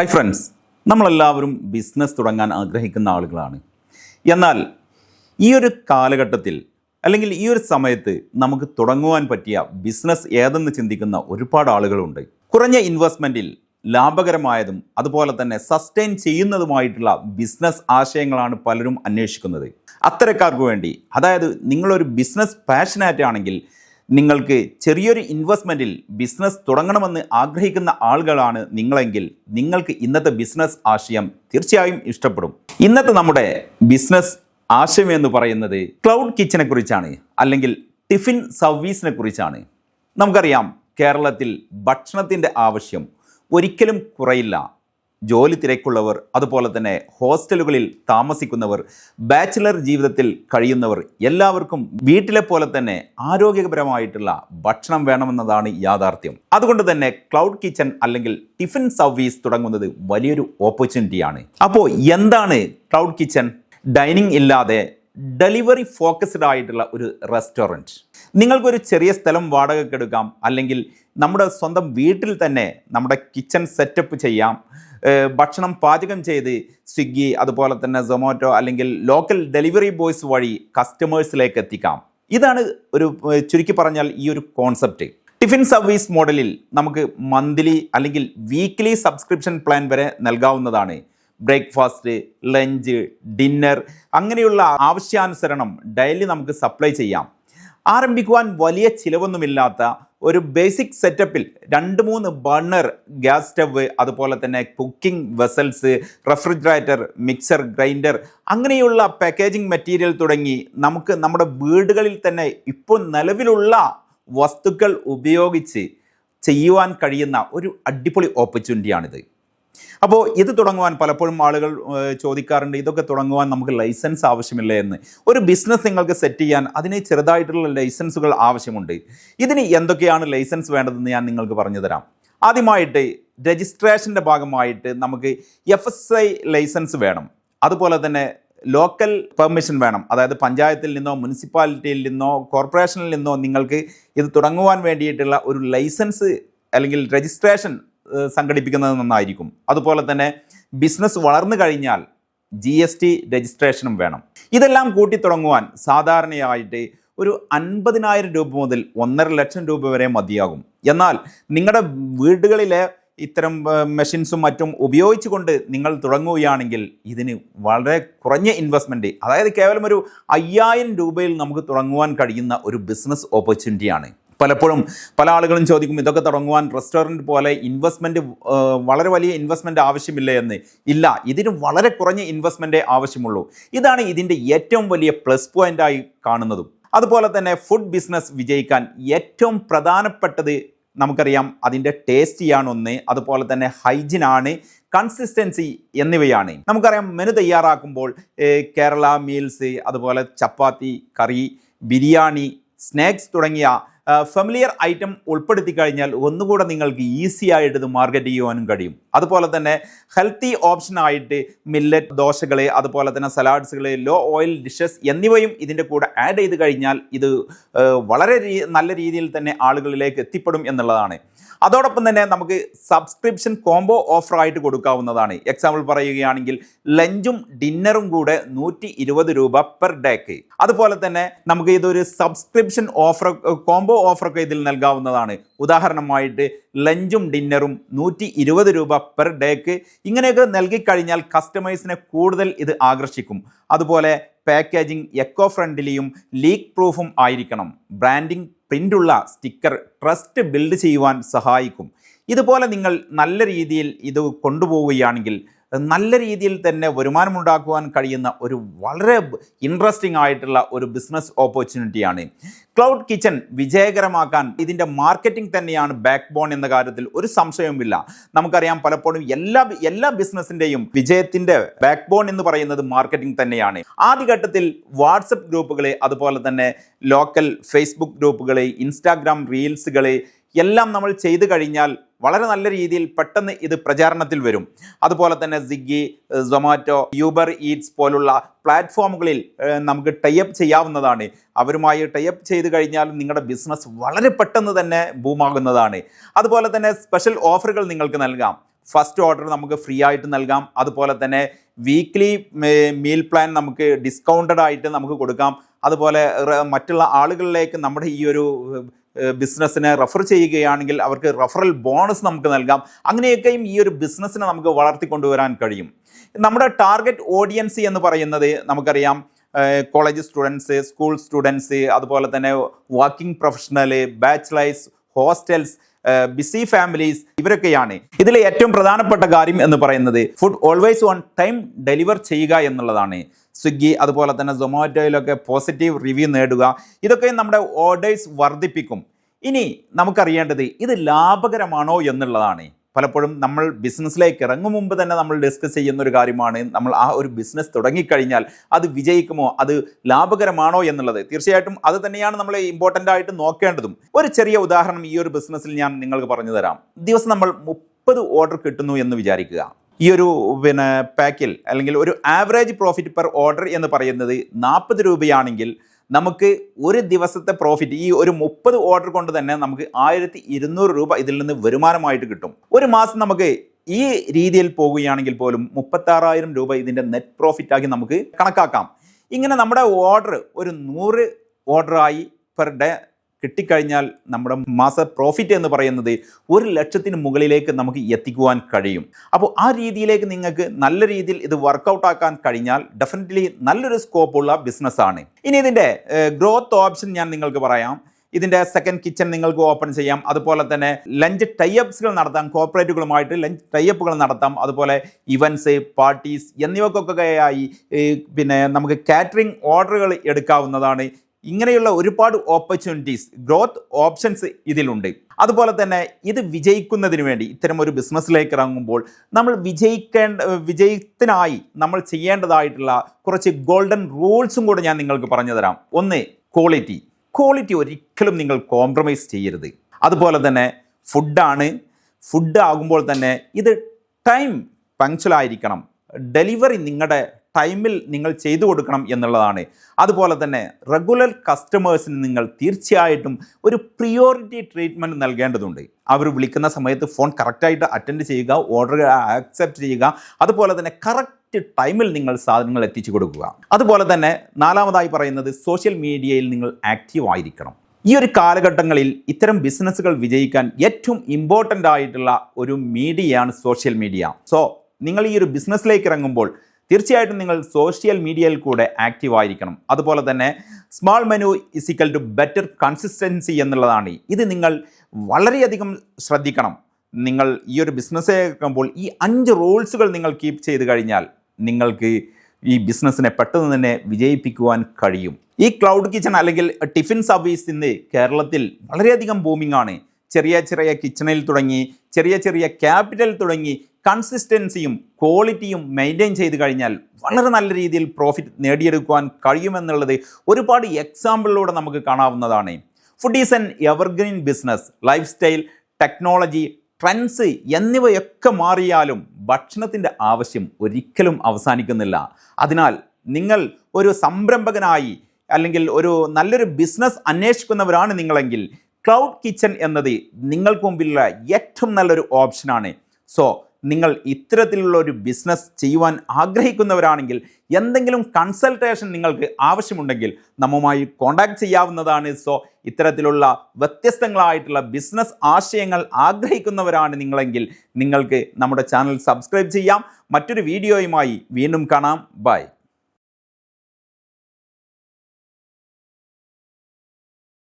Hi friends നമ്മളെല്ലാവരും business തുടങ്ങാൻ ആഗ്രഹിക്കുന്ന ആളുകളാണ്. എന്നാൽ ഈ ഒരു കാലഘട്ടത്തിൽ അല്ലെങ്കിൽ ഈ ഒരു സമയത്ത് നമുക്ക് തുടങ്ങുവാൻ പറ്റിയ ബിസിനസ് ഏതെന്ന് ചിന്തിക്കുന്ന ഒരുപാട് ആളുകളുണ്ട്. കുറഞ്ഞ ഇൻവെസ്റ്റ്മെന്റിൽ ലാഭകരമായതും അതുപോലെ തന്നെ സസ്റ്റെയിൻ ചെയ്യുന്നതുമായിട്ടുള്ള ബിസിനസ് ആശയങ്ങളാണ് പലരും അന്വേഷിക്കുന്നത്. അത്തരക്കാർക്ക് വേണ്ടി അതായത് നിങ്ങളൊരു ബിസിനസ് പാഷനായിട്ടാണെങ്കിൽ നിങ്ങൾക്ക് ചെറിയൊരു ഇൻവെസ്റ്റ്മെന്റിൽ ബിസിനസ് തുടങ്ങണമെന്ന് ആഗ്രഹിക്കുന്ന ആളുകളാണ് നിങ്ങളെങ്കിൽ നിങ്ങൾക്ക് ഇന്നത്തെ ബിസിനസ് ആശയം തീർച്ചയായും ഇഷ്ടപ്പെടും. ഇന്നത്തെ നമ്മുടെ ബിസിനസ് ആശയം എന്ന് പറയുന്നത് ക്ലൗഡ് കിച്ചനെ കുറിച്ചാണ് അല്ലെങ്കിൽ ടിഫിൻ സർവീസിനെ കുറിച്ചാണ്. നമുക്കറിയാം കേരളത്തിൽ ഭക്ഷണത്തിന്റെ ആവശ്യം ഒരിക്കലും കുറയില്ല. ജോലി തിരക്കുള്ളവർ അതുപോലെ തന്നെ ഹോസ്റ്റലുകളിൽ താമസിക്കുന്നവർ ബാച്ചിലർ ജീവിതത്തിൽ കഴിയുന്നവർ എല്ലാവർക്കും വീട്ടിലെ പോലെ തന്നെ ആരോഗ്യപരമായിട്ടുള്ള ഭക്ഷണം വേണമെന്നതാണ് യാഥാർത്ഥ്യം. അതുകൊണ്ട് തന്നെ ക്ലൗഡ് കിച്ചൺ അല്ലെങ്കിൽ ടിഫിൻ സർവീസ് തുടങ്ങുന്നത് വലിയൊരു ഓപ്പർച്യൂണിറ്റിയാണ് അപ്പോൾ എന്താണ് ക്ലൗഡ് കിച്ചൺ? ഡൈനിങ് ഇല്ലാതെ ഡെലിവറി ഫോക്കസ്ഡ് ആയിട്ടുള്ള ഒരു റെസ്റ്റോറന്റ്. നിങ്ങൾക്കൊരു ചെറിയ സ്ഥലം വാടകയ്ക്ക് എടുക്കാം അല്ലെങ്കിൽ നമ്മുടെ സ്വന്തം വീട്ടിൽ തന്നെ നമ്മുടെ കിച്ചൺ സെറ്റപ്പ് ചെയ്യാം. ഭക്ഷണം പാചകം ചെയ്ത് സ്വിഗ്ഗി അതുപോലെ തന്നെ സൊമാറ്റോ അല്ലെങ്കിൽ ലോക്കൽ ഡെലിവറി ബോയ്സ് വഴി കസ്റ്റമേഴ്സിലേക്ക് എത്തിക്കാം. ഇതാണ് ഒരു ചുരുക്കി പറഞ്ഞാൽ ഈ ഒരു കോൺസെപ്റ്റ്. ടിഫിൻ സർവീസ് മോഡലിൽ നമുക്ക് മന്ത്ലി അല്ലെങ്കിൽ വീക്ക്ലി സബ്സ്ക്രിപ്ഷൻ പ്ലാൻ വരെ നൽകാവുന്നതാണ്. ബ്രേക്ക്ഫാസ്റ്റ് ലഞ്ച് ഡിന്നർ അങ്ങനെയുള്ള ആവശ്യാനുസരണം ഡെയിലി നമുക്ക് സപ്ലൈ ചെയ്യാം. ആരംഭിക്കുവാൻ വലിയ ചിലവൊന്നുമില്ലാത്ത ഒരു ബേസിക് സെറ്റപ്പിൽ രണ്ട് മൂന്ന് ബർണർ ഗ്യാസ് സ്റ്റവ് അതുപോലെ തന്നെ cooking vessels refrigerator mixer grinder അങ്ങനെയുള്ള പാക്കേജിംഗ് മെറ്റീരിയൽ തുടങ്ങി നമുക്ക് നമ്മുടെ വീടുകളിൽ തന്നെ ഇപ്പോൾ നിലവിലുള്ള വസ്തുക്കൾ ഉപയോഗിച്ച് ചെയ്യുവാൻ കഴിയുന്ന ഒരു അടിപൊളി ഓപ്പർച്യൂണിറ്റിയാണിത്. അപ്പോൾ ഇത് തുടങ്ങുവാൻ പലപ്പോഴും ആളുകൾ ചോദിക്കാറുണ്ട് ഇതൊക്കെ തുടങ്ങുവാൻ നമുക്ക് ലൈസൻസ് ആവശ്യമില്ല എന്ന്? ഒരു ബിസിനസ് നിങ്ങൾക്ക് സെറ്റ് ചെയ്യാൻ അതിന് ചെറുതായിട്ടുള്ള ലൈസൻസുകൾ ആവശ്യമുണ്ട്. ഇതിന് എന്തൊക്കെയാണ് ലൈസൻസ് വേണ്ടതെന്ന് ഞാൻ നിങ്ങൾക്ക് പറഞ്ഞു തരാം. ആദ്യമായിട്ട് രജിസ്ട്രേഷന്റെ ഭാഗമായിട്ട് നമുക്ക് എഫ് എസ് ഐ ലൈസൻസ് വേണം. അതുപോലെ തന്നെ ലോക്കൽ പെർമിഷൻ വേണം. അതായത് പഞ്ചായത്തിൽ നിന്നോ മുനിസിപ്പാലിറ്റിയിൽ നിന്നോ കോർപ്പറേഷനിൽ നിന്നോ നിങ്ങൾക്ക് ഇത് തുടങ്ങുവാൻ വേണ്ടിയിട്ടുള്ള ഒരു ലൈസൻസ് അല്ലെങ്കിൽ രജിസ്ട്രേഷൻ സംഘടിപ്പിക്കുന്നത് നന്നായിരിക്കും. അതുപോലെ തന്നെ ബിസിനസ് വളർന്നു കഴിഞ്ഞാൽ ജി എസ് ടി രജിസ്ട്രേഷനും വേണം. ഇതെല്ലാം കൂട്ടിത്തുടങ്ങുവാൻ സാധാരണയായിട്ട് ഒരു അൻപതിനായിരം രൂപ മുതൽ ഒന്നര ലക്ഷം രൂപ വരെ മതിയാകും. എന്നാൽ നിങ്ങളുടെ വീടുകളിലെ ഇത്തരം മെഷീൻസും മറ്റും ഉപയോഗിച്ചുകൊണ്ട് നിങ്ങൾ തുടങ്ങുകയാണെങ്കിൽ ഇതിന് വളരെ കുറഞ്ഞ ഇൻവെസ്റ്റ്മെന്റ് അതായത് കേവലം ഒരു അയ്യായിരം രൂപയിൽ നമുക്ക് തുടങ്ങുവാൻ കഴിയുന്ന ഒരു ബിസിനസ് ഓപ്പർച്യൂണിറ്റിയാണ് പലപ്പോഴും പല ആളുകളും ചോദിക്കും ഇതൊക്കെ തുടങ്ങുവാൻ റെസ്റ്റോറന്റ് പോലെ ഇൻവെസ്റ്റ്മെന്റ് വളരെ വലിയ ഇൻവെസ്റ്റ്മെന്റ് ആവശ്യമില്ല എന്ന്? ഇല്ല ഇതിന് വളരെ കുറഞ്ഞ ഇൻവെസ്റ്റ്മെന്റേ ആവശ്യമുള്ളൂ. ഇതാണ് ഇതിന്റെ ഏറ്റവും വലിയ പ്ലസ് പോയിന്റായി കാണുന്നതും. അതുപോലെ തന്നെ ഫുഡ് ബിസിനസ് വിജയിക്കാൻ ഏറ്റവും പ്രധാനപ്പെട്ടത് നമുക്കറിയാം അതിന്റെ ടേസ്റ്റിയാണ് ഒന്ന് അതുപോലെ തന്നെ ഹൈജിനാണ് കൺസിസ്റ്റൻസി എന്നിവയാണ്. നമുക്കറിയാം മെനു തയ്യാറാക്കുമ്പോൾ കേരള മീൽസ് അതുപോലെ ചപ്പാത്തി കറി ബിരിയാണി സ്നാക്സ് തുടങ്ങിയ ഫെമിലിയർ ഐറ്റം ഉൾപ്പെടുത്തി കഴിഞ്ഞാൽ ഒന്നുകൂടെ നിങ്ങൾക്ക് ഈസി ആയിട്ട് ഇത് മാർക്കറ്റ് ചെയ്യുവാനും കഴിയും. അതുപോലെ തന്നെ ഹെൽത്തി ഓപ്ഷനായിട്ട് മില്ലറ്റ് ദോശകൾ അതുപോലെ തന്നെ സലാഡ്സുകൾ ലോ ഓയിൽ ഡിഷസ് എന്നിവയും ഇതിന്റെ കൂടെ ആഡ് ചെയ്ത് കഴിഞ്ഞാൽ ഇത് വളരെ നല്ല രീതിയിൽ തന്നെ ആളുകളിലേക്ക് എത്തിപ്പെടും എന്നുള്ളതാണ്. അതോടൊപ്പം തന്നെ നമുക്ക് സബ്സ്ക്രിപ്ഷൻ കോംബോ ഓഫറായിട്ട് കൊടുക്കാവുന്നതാണ്. എക്സാമ്പിൾ പറയുകയാണെങ്കിൽ ലഞ്ചും ഡിന്നറും കൂടെ നൂറ്റി രൂപ പെർ ഡേക്ക് അതുപോലെ തന്നെ നമുക്ക് ഇതൊരു സബ്സ്ക്രിപ്ഷൻ ഓഫർ കോംബോ ഓഫറൊക്കെ ഇതിൽ നൽകാവുന്നതാണ്. ഉദാഹരണമായിട്ട് ലഞ്ചും ഡിന്നറും നൂറ്റി ഇരുപത് രൂപ പെർ ഡേക്ക് ഇങ്ങനെയൊക്കെ നൽകിക്കഴിഞ്ഞാൽ കസ്റ്റമേഴ്സിനെ കൂടുതൽ ഇത് ആകർഷിക്കും. അതുപോലെ പാക്കേജിംഗ് എക്കോ ഫ്രണ്ട്ലിയും ലീക്ക് പ്രൂഫും ആയിരിക്കണം. ബ്രാൻഡിംഗ് പ്രിന്റുള്ള സ്റ്റിക്കർ ട്രസ്റ്റ് ബിൽഡ് ചെയ്യുവാൻ സഹായിക്കും. ഇതുപോലെ നിങ്ങൾ നല്ല രീതിയിൽ ഇത് കൊണ്ടുപോവുകയാണെങ്കിൽ നല്ല രീതിയിൽ തന്നെ വരുമാനമുണ്ടാക്കുവാൻ കഴിയുന്ന ഒരു വളരെ ഇൻട്രസ്റ്റിംഗ് ആയിട്ടുള്ള ഒരു ബിസിനസ് ഓപ്പർച്യൂണിറ്റിയാണ് ക്ലൗഡ് കിച്ചൺ വിജയകരമാക്കാൻ ഇതിന്റെ മാർക്കറ്റിംഗ് തന്നെയാണ് ബാക്ക് ബോൺ എന്ന കാര്യത്തിൽ ഒരു സംശയവുമില്ല. നമുക്കറിയാം പലപ്പോഴും എല്ലാ എല്ലാ ബിസിനസ്സിന്റെയും വിജയത്തിന്റെ ബാക്ക് ബോൺ എന്ന് പറയുന്നത് മാർക്കറ്റിംഗ് തന്നെയാണ്. ആദ്യഘട്ടത്തിൽ വാട്സപ്പ് ഗ്രൂപ്പുകളെ അതുപോലെ തന്നെ ലോക്കൽ ഫേസ്ബുക്ക് ഗ്രൂപ്പുകളെ ഇൻസ്റ്റാഗ്രാം റീൽസുകളെ എല്ലാം നമ്മൾ ചെയ്തു കഴിഞ്ഞാൽ വളരെ നല്ല രീതിയിൽ പെട്ടെന്ന് ഇത് പ്രചാരണത്തിൽ വരും. അതുപോലെ തന്നെ സിഗ്ഗി സൊമാറ്റോ യൂബർ ഈറ്റ്സ് പോലുള്ള പ്ലാറ്റ്ഫോമുകളിൽ നമുക്ക് ടൈപ്പ് ചെയ്യാവുന്നതാണ്. അവരുമായി ടൈപ്പ് ചെയ്ത് കഴിഞ്ഞാൽ നിങ്ങളുടെ ബിസിനസ് വളരെ പെട്ടെന്ന് തന്നെ ബൂമാകുന്നതാണ് അതുപോലെ തന്നെ സ്പെഷ്യൽ ഓഫറുകൾ നിങ്ങൾക്ക് നൽകാം. ഫസ്റ്റ് ഓർഡർ നമുക്ക് ഫ്രീ ആയിട്ട് നൽകാം. അതുപോലെ തന്നെ വീക്ക്ലി മീൽ പ്ലാൻ നമുക്ക് ഡിസ്കൗണ്ടഡ് ആയിട്ട് നമുക്ക് കൊടുക്കാം. അതുപോലെ മറ്റുള്ള ആളുകളിലേക്ക് നമ്മുടെ ഈ ഒരു ബിസിനസ്സിനെ റഫർ ചെയ്യുകയാണെങ്കിൽ അവർക്ക് റഫറൽ ബോണസ് നമുക്ക് നൽകാം. അങ്ങനെയൊക്കെയും ഈ ഒരു ബിസിനസ്സിനെ നമുക്ക് വളർത്തിക്കൊണ്ടുവരാൻ കഴിയും. നമ്മുടെ ടാർഗറ്റ് ഓഡിയൻസ് എന്ന് പറയുന്നത് നമുക്കറിയാം കോളേജ് സ്റ്റുഡൻസ് സ്കൂൾ സ്റ്റുഡൻസ് അതുപോലെ തന്നെ working professional bachelors hostels busy families ഇവരൊക്കെയാണ്. ഇതിൽ ഏറ്റവും പ്രധാനപ്പെട്ട കാര്യം എന്ന് പറയുന്നത് food always on time deliver ചെയ്യുക എന്നുള്ളതാണ്. സ്വിഗ്ഗി അതുപോലെ തന്നെ സൊമാറ്റോയിലൊക്കെ പോസിറ്റീവ് റിവ്യൂ നേടുക ഇതൊക്കെ നമ്മുടെ ഓർഡേഴ്സ് വർദ്ധിപ്പിക്കും. ഇനി നമുക്കറിയേണ്ടത് ഇത് ലാഭകരമാണോ എന്നുള്ളതാണ്. പലപ്പോഴും നമ്മൾ ബിസിനസ്സിലേക്ക് ഇറങ്ങും മുമ്പ് തന്നെ നമ്മൾ ഡിസ്കസ് ചെയ്യുന്ന ഒരു കാര്യമാണ്. നമ്മൾ ആ ഒരു ബിസിനസ് തുടങ്ങിക്കഴിഞ്ഞാൽ അത് വിജയിക്കുമോ? അത് ലാഭകരമാണോ എന്നുള്ളത്. തീർച്ചയായിട്ടും അത് തന്നെയാണ് നമ്മൾ ഇമ്പോർട്ടന്റ് ആയിട്ട് നോക്കേണ്ടതും. ഒരു ചെറിയ ഉദാഹരണം ഈ ഒരു ബിസിനസ്സിൽ ഞാൻ നിങ്ങൾക്ക് പറഞ്ഞു തരാം. ദിവസം നമ്മൾ മുപ്പത് ഓർഡർ കിട്ടുന്നു എന്ന് വിചാരിക്കുക. ഈ ഒരു പിന്നെ പാക്കിൽ അല്ലെങ്കിൽ ഒരു ആവറേജ് പ്രോഫിറ്റ് പെർ ഓർഡർ എന്ന് പറയുന്നത് നാൽപ്പത് രൂപയാണെങ്കിൽ നമുക്ക് ഒരു ദിവസത്തെ പ്രോഫിറ്റ് ഈ ഒരു മുപ്പത് ഓർഡർ കൊണ്ട് തന്നെ നമുക്ക് ആയിരത്തി ഇരുന്നൂറ് രൂപ ഇതിൽ നിന്ന് വരുമാനമായിട്ട് കിട്ടും. ഒരു മാസം നമുക്ക് ഈ രീതിയിൽ പോകുകയാണെങ്കിൽ പോലും മുപ്പത്താറായിരം രൂപ ഇതിന്റെ നെറ്റ് പ്രോഫിറ്റ് ആക്കി നമുക്ക് കണക്കാക്കാം. ഇങ്ങനെ നമ്മുടെ ഓർഡർ ഒരു നൂറ് ഓർഡറായി പെർ ഡേ കിട്ടിക്കഴിഞ്ഞാൽ നമ്മുടെ മാസ പ്രോഫിറ്റ് എന്ന് പറയുന്നത് ഒരു ലക്ഷത്തിന് മുകളിലേക്ക് നമുക്ക് എത്തിക്കുവാൻ കഴിയും. അപ്പോൾ ആ രീതിയിലേക്ക് നിങ്ങൾക്ക് നല്ല രീതിയിൽ ഇത് വർക്കൗട്ട് ആക്കാൻ കഴിഞ്ഞാൽ ഡെഫിനറ്റ്ലി നല്ലൊരു സ്കോപ്പുള്ള ബിസിനസ്സാണ് ഇനി ഇതിന്റെ ഗ്രോത്ത് ഓപ്ഷൻ ഞാൻ നിങ്ങൾക്ക് പറയാം. ഇതിന്റെ സെക്കൻഡ് കിച്ചൺ നിങ്ങൾക്ക് ഓപ്പൺ ചെയ്യാം. അതുപോലെ തന്നെ ലഞ്ച് ടൈഅപ്സുകൾ നടത്താം. കോർപ്പറേറ്റുകളുമായിട്ട് ലഞ്ച് ടൈഅപ്പുകൾ നടത്താം. അതുപോലെ ഇവന്റ്സ് പാർട്ടീസ് എന്നിവക്കൊക്കെയായി പിന്നെ നമുക്ക് കാറ്ററിംഗ് ഓർഡറുകൾ എടുക്കാവുന്നതാണ്. ഇങ്ങനെയുള്ള ഒരുപാട് ഓപ്പർച്യൂണിറ്റീസ് ഗ്രോത്ത് ഓപ്ഷൻസ് ഇതിലുണ്ട്. അതുപോലെ തന്നെ ഇത് വിജയിക്കുന്നതിന് വേണ്ടി ഇത്തരം ഒരു ബിസിനസ്സിലേക്ക് ഇറങ്ങുമ്പോൾ നമ്മൾ വിജയിക്കേണ്ട വിജയത്തിനായി നമ്മൾ ചെയ്യേണ്ടതായിട്ടുള്ള കുറച്ച് ഗോൾഡൻ റൂൾസും കൂടെ ഞാൻ നിങ്ങൾക്ക് പറഞ്ഞു തരാം. ഒന്ന് ക്വാളിറ്റി ക്വാളിറ്റി ഒരിക്കലും നിങ്ങൾ കോംപ്രമൈസ് ചെയ്യരുത്. അതുപോലെ തന്നെ ഫുഡാണ് ഫുഡ് ആകുമ്പോൾ തന്നെ ഇത് ടൈം പങ്ക്ച്വലായിരിക്കണം ഡെലിവറി നിങ്ങളുടെ ടൈമിൽ നിങ്ങൾ ചെയ്തു കൊടുക്കണം എന്നുള്ളതാണ്. അതുപോലെ തന്നെ റെഗുലർ കസ്റ്റമേഴ്സിന് നിങ്ങൾ തീർച്ചയായിട്ടും ഒരു പ്രിയോറിറ്റി ട്രീറ്റ്മെന്റ് നൽകേണ്ടതുണ്ട്. അവർ വിളിക്കുന്ന സമയത്ത് ഫോൺ കറക്റ്റായിട്ട് അറ്റൻഡ് ചെയ്യുക ഓർഡർ ആക്സെപ്റ്റ് ചെയ്യുക. അതുപോലെ തന്നെ കറക്റ്റ് ടൈമിൽ നിങ്ങൾ സാധനങ്ങൾ എത്തിച്ചു കൊടുക്കുക. അതുപോലെ തന്നെ നാലാമതായി പറയുന്നത് സോഷ്യൽ മീഡിയയിൽ നിങ്ങൾ ആക്റ്റീവ് ആയിരിക്കണം. ഈ ഒരു കാലഘട്ടങ്ങളിൽ ഇത്തരം ബിസിനസ്സുകൾ വിജയിക്കാൻ ഏറ്റവും ഇമ്പോർട്ടന്റ് ആയിട്ടുള്ള ഒരു മീഡിയയാണ് സോഷ്യൽ മീഡിയ സോ നിങ്ങൾ ഈ ഒരു ബിസിനസ്സിലേക്ക് ഇറങ്ങുമ്പോൾ തീർച്ചയായിട്ടും നിങ്ങൾ സോഷ്യൽ മീഡിയയിൽ കൂടെ ആക്റ്റീവ് ആയിരിക്കണം. അതുപോലെ തന്നെ small menu is equal to better consistency എന്നുള്ളതാണ്. ഇത് നിങ്ങൾ വളരെയധികം ശ്രദ്ധിക്കണം. നിങ്ങൾ ഈ ഒരു ബിസിനസ് കേൾക്കുമ്പോൾ ഈ അഞ്ച് റൂൾസുകൾ നിങ്ങൾ കീപ്പ് ചെയ്ത് കഴിഞ്ഞാൽ നിങ്ങൾക്ക് ഈ ബിസിനസ്സിനെ പെട്ടെന്ന് തന്നെ വിജയിപ്പിക്കുവാൻ കഴിയും. ഈ ക്ലൗഡ് കിച്ചൺ അല്ലെങ്കിൽ ടിഫിൻ സർവീസ് ഇന്ന് കേരളത്തിൽ വളരെയധികം ബൂമിംഗ് ആണ്. ചെറിയ ചെറിയ കിച്ചണിൽ തുടങ്ങി ചെറിയ ചെറിയ ക്യാപിറ്റൽ തുടങ്ങി കൺസിസ്റ്റൻസിയും ക്വാളിറ്റിയും മെയിന്റെയിൻ ചെയ്ത് കഴിഞ്ഞാൽ വളരെ നല്ല രീതിയിൽ പ്രോഫിറ്റ് നേടിയെടുക്കുവാൻ കഴിയുമെന്നുള്ളത് ഒരുപാട് എക്സാമ്പിളിലൂടെ നമുക്ക് കാണാവുന്നതാണ്. Food is an evergreen business lifestyle technology trends എന്നിവയൊക്കെ മാറിയാലും ഭക്ഷണത്തിന്റെ ആവശ്യം ഒരിക്കലും അവസാനിക്കുന്നില്ല. അതിനാൽ നിങ്ങൾ ഒരു സംരംഭകനായി അല്ലെങ്കിൽ ഒരു നല്ലൊരു ബിസിനസ് അന്വേഷിക്കുന്നവരാണ് നിങ്ങളെങ്കിൽ ക്ലൗഡ് കിച്ചൺ എന്നത് നിങ്ങൾക്ക് മുമ്പിലുള്ള ഏറ്റവും നല്ലൊരു ഓപ്ഷനാണ് സോ നിങ്ങൾ ഇത്തരത്തിലുള്ള ഒരു ബിസിനസ് ചെയ്യുവാൻ ആഗ്രഹിക്കുന്നവരാണെങ്കിൽ എന്തെങ്കിലും കൺസൾട്ടേഷൻ നിങ്ങൾക്ക് ആവശ്യമുണ്ടെങ്കിൽ നമ്മുമായി കോൺടാക്ട് ചെയ്യാവുന്നതാണ്. സോ ഇത്തരത്തിലുള്ള വ്യത്യസ്തങ്ങളായിട്ടുള്ള ബിസിനസ് ആശയങ്ങൾ ആഗ്രഹിക്കുന്നവരാണ് നിങ്ങളെങ്കിൽ നിങ്ങൾക്ക് നമ്മുടെ ചാനൽ സബ്സ്ക്രൈബ് ചെയ്യാം. മറ്റൊരു വീഡിയോയുമായി വീണ്ടും കാണാം. ബൈ